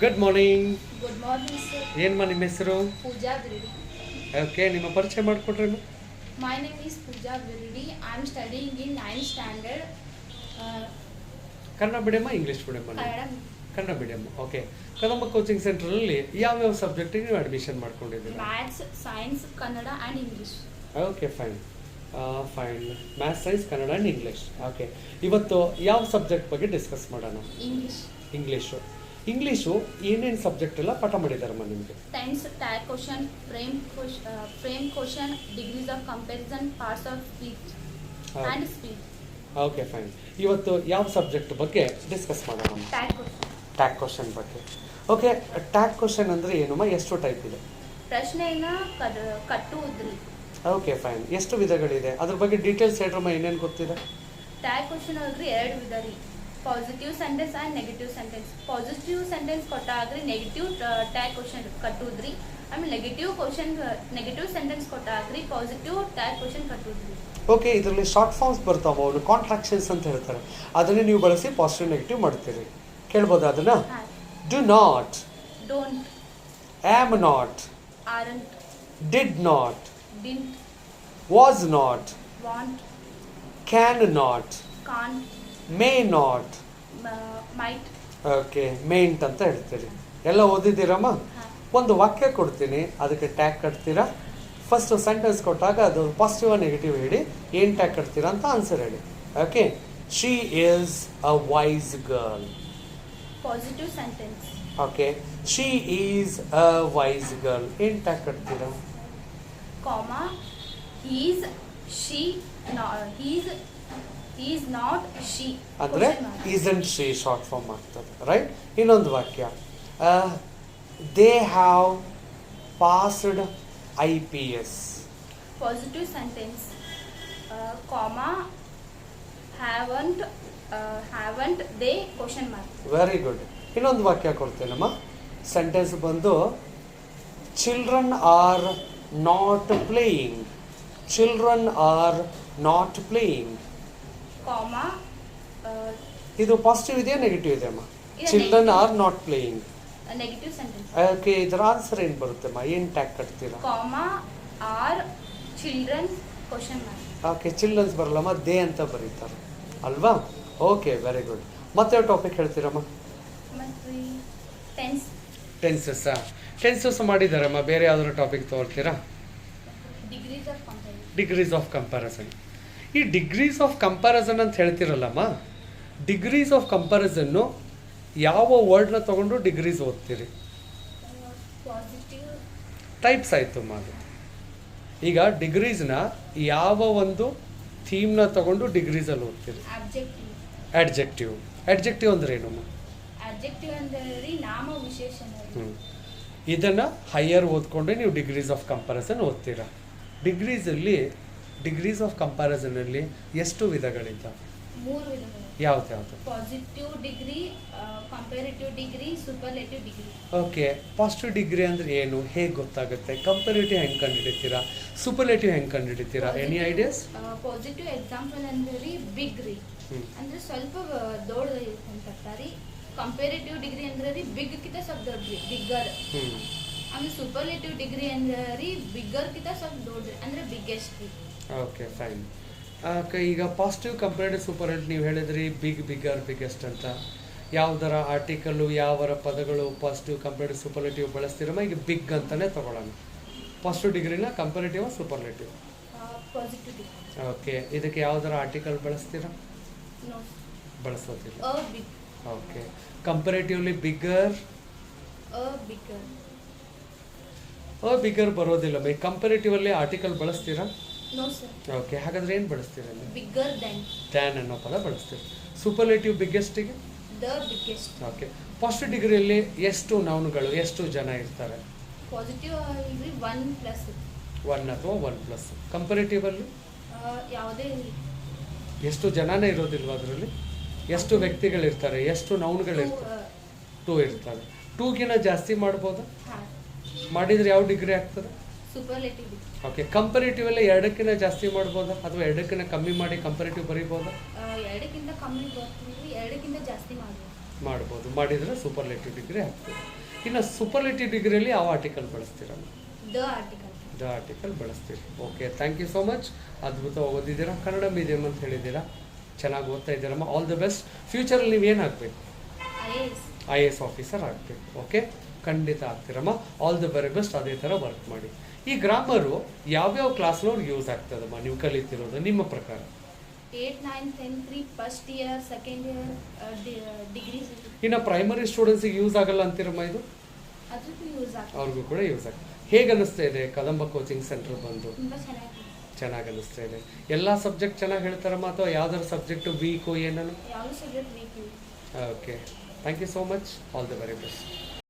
Good morning good morning sir ಏನಮ್ಮ ನಿಮ್ಮ ಹೆಸರು? ಪೂಜಾ ಬಿರಿಡಿ ಓಕೆ ನಿಮ್ಮ ಪರಿಚಯ ಮಾಡಿಕೊಡ್ರಿ my name is Pooja Biridi I am studying in nine standard Kannada ಮೀಡಿಯಮ್ಮ English ಮೀಡಿಯಮ್ಮ Kannada Kannada medium okay Kadamba coaching ಸೆಂಟ್ರಲ್ಲಿ ಯಾವ್ಯಾವ ಸಬ್ಜೆಕ್ಟಿಗೆ ನೀವು ಅಡ್ಮಿಷನ್ ಮಾಡ್ಕೊಂಡಿದ್ದೀರಾ? Maths science Kannada and English okay fine fine maths science Kannada and English okay ಇವತ್ತು ಯಾವ subject ಬಗ್ಗೆ discuss ಮಾಡೋಣ? English English English ಏನೇನು ಸಬ್ಜೆಕ್ಟ್ ಎಲ್ಲ ಪಾಠ ಮಾಡಿದಾರಮ್ಮ ನಿಮಗೆ? Tense tag question frame frame question degrees of comparison parts of speech and speech okay fine ಇವತ್ತು ಯಾವ ಸಬ್ಜೆಕ್ಟ್ ಬಗ್ಗೆ ಡಿಸ್ಕಸ್ ಮಾಡೋಣ? ಟ್ಯಾಗ್ ಕ್ವಶನ್ ಬಗ್ಗೆ. ಓಕೆ ಟ್ಯಾಗ್ ಕ್ವಶನ್ ಅಂದರೆ ಏನಮ್ಮ? ಎಷ್ಟು ಟೈಪ್ ಇದೆ? ಪ್ರಶ್ನೆಯನ್ನ ಕಡ್ ಕಟ್ಟುವುದ್ರಿ ಓಕೆ ಫೈನ್ ಎಷ್ಟು ವಿಧಗಳಿದೆ? ಅದ್ರ ಬಗ್ಗೆ ಡೀಟೇಲ್ಸ್ ಹೇಳ್ರಮ್ಮ ಏನೇನು ಗೊತ್ತಿದೆ? ಟ್ಯಾಗ್ ಕ್ವಶನ್ ಅಂದ್ರೆ ಎರಡು ವಿಧ ರೀ. Positive sentence and negative sentence positive sentence ಕೊಟ್ಟಾಗ್ರಿ negative tag question ಕಟ್ಟುದ್ರಿ. ಆಮೇಲೆ ನೆಗೆಟಿವ್ ಕ್ವಶನ್ ನೆಗೆಟಿವ್ ಸೆಂಟೆನ್ಸ್ ಕೊಟ್ಟಾಗ್ರಿ ಪಾಸಿಟಿವ್ ಟ್ಯಾಗ್ ಕ್ವಶನ್ ಕಟ್ಟುದ್ರಿ. ಓಕೆ ಇದರಲ್ಲಿ ಶಾರ್ಟ್ ಫಾರ್ಮ್ಸ್ ಬರ್ತಾವೆ ಅವರು ಕಾಂಟ್ರಾಕ್ಷನ್ಸ್ ಅಂತ ಹೇಳ್ತಾರೆ. ಅದನ್ನೇ ನೀವು ಬಳಸಿ ಪಾಸಿಟಿವ್ ನೆಗೆಟಿವ್ ಮಾಡ್ತೀರಿ. ಕೇಳ್ಬೋದಾ ಅದನ್ನ? Do not don't am not aren't did not didn't was not won't can not can't may not okay mayn't ಅಂತ ಹೇಳ್ತೀರಿ. ಎಲ್ಲ ಓದಿದ್ದೀರಮ್ಮ? ಒಂದು ವಾಕ್ಯ ಕೊಡ್ತೀನಿ ಅದಕ್ಕೆ ಟ್ಯಾಗ್ ಕಟ್ತೀರಾ? ಫಸ್ಟ್ ಸೆಂಟೆನ್ಸ್ ಕೊಟ್ಟಾಗ ಅದು ಪಾಸಿಟಿವ್ ನೆಗೆಟಿವ್ ಹೇಳಿ ಏನು ಟ್ಯಾಗ್ ಕಟ್ತೀರಾ ಅಂತ ಆನ್ಸರ್ ಹೇಳಿ. Okay she is a wise girl positive sentence okay she is a wise girl ಏನು ಟ್ಯಾಗ್ ಕಟ್ತೀರಾ? ಕಾಮ he's she he's is not she ಅಂದರೆ ಶಿ ಶಾರ್ಟ್ ಫಾರ್ಮ್ ಆಗ್ತದೆ ರೈಟ್ ಇನ್ನೊಂದು ವಾಕ್ಯ. They have passed I P S positive sentence ಕಾಮ haven't haven't they question mark very good ಇನ್ನೊಂದು ವಾಕ್ಯ ಕೊಡ್ತೇನಮ್ಮ. ಸೆಂಟೆನ್ಸ್ ಬಂದು children are not playing children are not playing ಕಾಮ ಇದು ಪಾಸಿಟಿವ್ ಇದೆಯಾ ನೆಗೆಟಿವ್ ಇದೆ ಅಮ್ಮ children are not playing negative sentence okay ಇದರ ಆನ್ಸರ್ ಏನು ಬರುತ್ತಮ್ಮ ಏನು tag ಕಟ್ತೀರಾ? Comma are children question mark okay childrens ಬರಲ್ಲಮ್ಮ they ಅಂತ ಬರೀತಾರೆ. ಅಲ್ವಾ? ಓಕೆ ವೆರಿ ಗುಡ್ ಮತ್ತೆ ಟಾಪಿಕ್ ಹೇಳ್ತೀರಮ್ಮ ಮತ್ತು ಟೆನ್ಸ್ ಟೆನ್ಸಸ್ಸಾ ಟೆನ್ಸಸ್ ಮಾಡಿದಾರಮ್ಮ ಬೇರೆ ಯಾವ್ದಾದ್ರು topic ತೊಗೊಳ್ತೀರಾ degrees of comparison degrees of comparison ಈ ಡಿಗ್ರೀಸ್ ಆಫ್ ಕಂಪ್ಯಾರಿಸನ್ ಅಂತ ಹೇಳ್ತಿರಲ್ಲಮ್ಮ? ಡಿಗ್ರೀಸ್ ಆಫ್ ಕಂಪ್ಯಾರಿಸನ್ನು ಯಾವ ವರ್ಡ್ನ ತಗೊಂಡು ಡಿಗ್ರೀಸ್ ಓದ್ತೀರಿ? ಟೈಪ್ಸ್ ಆಯಿತು ಅದು. ಈಗ ಡಿಗ್ರೀಸ್ನ ಯಾವ ಒಂದು ಥೀಮ್ನ ತಗೊಂಡು ಡಿಗ್ರೀಸಲ್ಲಿ ಓದ್ತೀರಿ? ಅಡ್ಜೆಕ್ಟಿವ್ ಅಡ್ಜೆಕ್ಟಿವ್ ಅಂದ್ರೆ ವಿಶೇಷಣ. ಹ್ಞೂ ಇದನ್ನು ಹೈಯರ್ ಓದ್ಕೊಂಡೆ ನೀವು ಡಿಗ್ರೀಸ್ ಆಫ್ ಕಂಪ್ಯಾರಿಸನ್ ಓದ್ತೀರಾ. ಡಿಗ್ರೀಸಲ್ಲಿ ಡಿಗ್ರೀಸ್ ಆಫ್ ಕಂಪ್ಯಾರಿಸನಲ್ಲಿ ಎಷ್ಟು ವಿಧಗಳಿದ್ದಾವೆ? ಮೂರು ವಿಧಗಳು ಯಾವ್ದು ಯಾವುದು? Positive degree comparative degree superlative degree okay positive degree ಅಂದ್ರೆ ಏನು? ಹೇಗೆ ಗೊತ್ತಾಗುತ್ತೆ? ಕಂಪೇರಿಟಿವ್ ಹೆಂಗೆ ಕಂಡುಹಿಡಿತೀರಾ? ಸೂಪರ್ಲೇಟಿವ್ ಹೆಂಗೆ ಕಂಡುಹಿಡಿತೀರಾ? ಎನಿ ಐಡಿಯಾಸ್ ಪಾಸಿಟಿವ್ ಎಕ್ಸಾಂಪಲ್ ಅಂದ್ರೆ ಬಿಗ್ ರೀ ಅಂದ್ರೆ ಸ್ವಲ್ಪ ದೊಡ್ಡ ಅಂತ ರೀ ಕಂಪೇರಿಟಿವ್ ಡಿಗ್ರಿ ಅಂದ್ರೆ ರೀ ಬಿಗ್ ಕಿತ ಸ್ವಲ್ಪ ದೊಡ್ಡ್ರಿ ಬಿಗ್ಗರ್ ಹ್ಞೂ ಆಮೇಲೆ ಸೂಪರ್ಲೇಟಿವ್ ಡಿಗ್ರಿ ಅಂದ್ರೆ ರೀ ಬಿಗ್ಗರ್ ಕಿತ ಸ್ವಲ್ಪ ದೊಡ್ಡ್ರಿ ಅಂದ್ರೆ ಬಿಗ್ಗೆಸ್ಟ್ ರೀ. ಓಕೆ ಫೈನ್ ಈಗ ಪಾಸಿಟಿವ್ ಕಂಪ್ಲೇಂಟ್ ಸೂಪರ್ ನೀವು ಹೇಳಿದ್ರಿ ಬಿಗ್ ಬಿಗ್ಗರ್ ಬಿಗ್ಗೆಸ್ಟ್ ಅಂತ. ಯಾವ್ದರ ಆರ್ಟಿಕಲ್ಲು ಯಾವರ ಪದಗಳು ಪಾಸಿಟಿವ್ ಕಂಪೇರ್ಡ್ ಸೂಪರ್ಲೇಟಿವ್ ಬಳಸ್ತಿರಮ್ಮ ಈಗ ಬಿಗ್ ಅಂತಾನೆ ತಗೊಳ್ಳೋಣ. ಪಾಸಿಟಿವ್ ಡಿಗ್ರಿನ ಕಂಪೇರೇಟಿವ್ ಸೂಪರ್ಲೇಟಿವ್ ಓಕೆ ಇದಕ್ಕೆ ಯಾವ್ದರ ಆರ್ಟಿಕಲ್ ಬಳಸ್ತೀರಾ? ಬಳಸೋದಿಲ್ಲ. Okay comparatively bigger a bigger ಬರೋದಿಲ್ಲ ಬೈ ಕಂಪೇರೇಟಿವಲ್ಲಿ ಆರ್ಟಿಕಲ್ ಬಳಸ್ತೀರಾ? ನೋ ಸರ್ ಓಕೆ ಹಾಗಾದ್ರೆ ಏನು ಬಳಸ್ತೀರ ನೀವು ಬಿಗ್ಗರ್ ದೆನ್ ದ್ಯಾನ್ ಅನ್ನೋ ಪದ ಬಳಸ್ತೀರಿ. ಸೂಪರ್ಲೇಟಿವ್ ಬಿಗ್ಗೆಸ್ಟಿಗೆ ದ ಬಿಗ್ಗೆಸ್ಟ್ ಓಕೆ ಪಾಸಿಟಿವ್ ಡಿಗ್ರಿಯಲ್ಲಿ ಎಷ್ಟು ನೌನ್ಗಳು ಎಷ್ಟು ಜನ ಇರ್ತಾರೆ? ಪಾಸಿಟಿವ್ ಅಂದ್ರೆ ಒನ್ ಪ್ಲಸ್ ಒನ್ ಅಥವಾ ಒನ್ ಪ್ಲಸ್ ಕಂಪೇರೇಟಿವಲ್ಲಿ ಯಾವುದೇ ಎಷ್ಟು ಜನನೇ ಇರೋದಿಲ್ವ ಅದರಲ್ಲಿ? ಎಷ್ಟು ವ್ಯಕ್ತಿಗಳಿರ್ತಾರೆ ಎಷ್ಟು ನೌನ್ಗಳಿರ್ತಾರೆ ಟೂ ಇರ್ತಾರೆ? ಟೂಗಿನ ಜಾಸ್ತಿ ಮಾಡ್ಬೋದಾ? ಮಾಡಿದ್ರೆ ಯಾವ ಡಿಗ್ರಿ ಆಗ್ತದೆ? ಸೂಪರ್ಲೇಟಿವ್ ಕಂಪರೇಟಿವ್ ಓಕೆ ಕಂಪೇರೇಟಿವಲ್ಲಿ ಎರಡಕ್ಕಿಂತ ಜಾಸ್ತಿ ಮಾಡ್ಬೋದಾ? ಅಥವಾ ಎರಡಕ್ಕಿಂತ ಕಮ್ಮಿ ಮಾಡಿ ಕಂಪರೇಟಿವ್ ಬರೀಬೋದಾ? ಎರಡಕ್ಕಿಂತ ಕಮ್ಮಿ ಬರ್ತೀವಿ ಎರಡಕ್ಕಿಂತ ಜಾಸ್ತಿ ಮಾಡ್ಬೋದು. ಮಾಡ್ಬೋದು. ಮಾಡಿದರೆ ಸೂಪರ್ಲೇಟಿವ್ ಡಿಗ್ರಿ ಆಗ್ತದೆ. ಇನ್ನು ಸೂಪರ್ಲೇಟಿವ್ ಡಿಗ್ರಿಯಲ್ಲಿ ಯಾವ ಆರ್ಟಿಕಲ್ ಬಳಸ್ತೀರಮ್ಮ the article the article ಬಳಸ್ತೀರಿ. Okay thank you so much ಅದ್ಭುತವಾಗಿ ಓದಿದ್ದೀರಾ? ಕನ್ನಡ ಮೀಡಿಯಮ್ ಅಂತ ಹೇಳಿದ್ದೀರಾ? ಚೆನ್ನಾಗಿ ಓದ್ತಾ ಇದ್ದೀರಮ್ಮ. ಆಲ್ ದ ಬೆಸ್ಟ್ ಫ್ಯೂಚರಲ್ಲಿ ನೀವು ಏನಾಗಬೇಕು ಐ ಎ ಎಸ್ ಆಫೀಸರ್ ಆಗಬೇಕು ಓಕೆ ಖಂಡಿತ ಆಗ್ತೀರಮ್ಮ ಆಲ್ ದ ವೆರಿ ಬೆಸ್ಟ್ ಅದೇ ಥರ ವರ್ಕ್ ಮಾಡಿ. ಈ ಗ್ರಾಮರು ಯಾವ್ಯಾವ ಕ್ಲಾಸ್ನವ್ರಿಗೆ ಯೂಸ್ ಆಗ್ತದಮ್ಮ? ನೀವು ಕಲಿತಿರೋದು ನಿಮ್ಮ ಪ್ರಕಾರ. Eight nine first year second year degree ಇನ್ನು ಪ್ರೈಮರಿ ಸ್ಟೂಡೆಂಟ್ಸಿಗೆ ಯೂಸ್ ಆಗಲ್ಲ ಅಂತೀರಮ್ಮ ಇದು? ಅವ್ರಿಗೂ ಕೂಡ ಯೂಸ್ ಆಗ್ತದೆ ಹೇಗೆ ಅನ್ನಿಸ್ತಾ ಇದೆ? ಕದಂಬ ಕೋಚಿಂಗ್ ಸೆಂಟರ್ ಬಂದು? ಚೆನ್ನಾಗಿ ಅನ್ನಿಸ್ತಾ ಇದೆ. ಎಲ್ಲ ಸಬ್ಜೆಕ್ಟ್ ಚೆನ್ನಾಗಿ ಹೇಳ್ತಾರಮ್ಮ? ಅಥವಾ ಯಾವ್ದಾದ್ರು ಸಬ್ಜೆಕ್ಟ್ ವೀಕು ಏನನ್ನು? Okay Thank you so much. All the very best.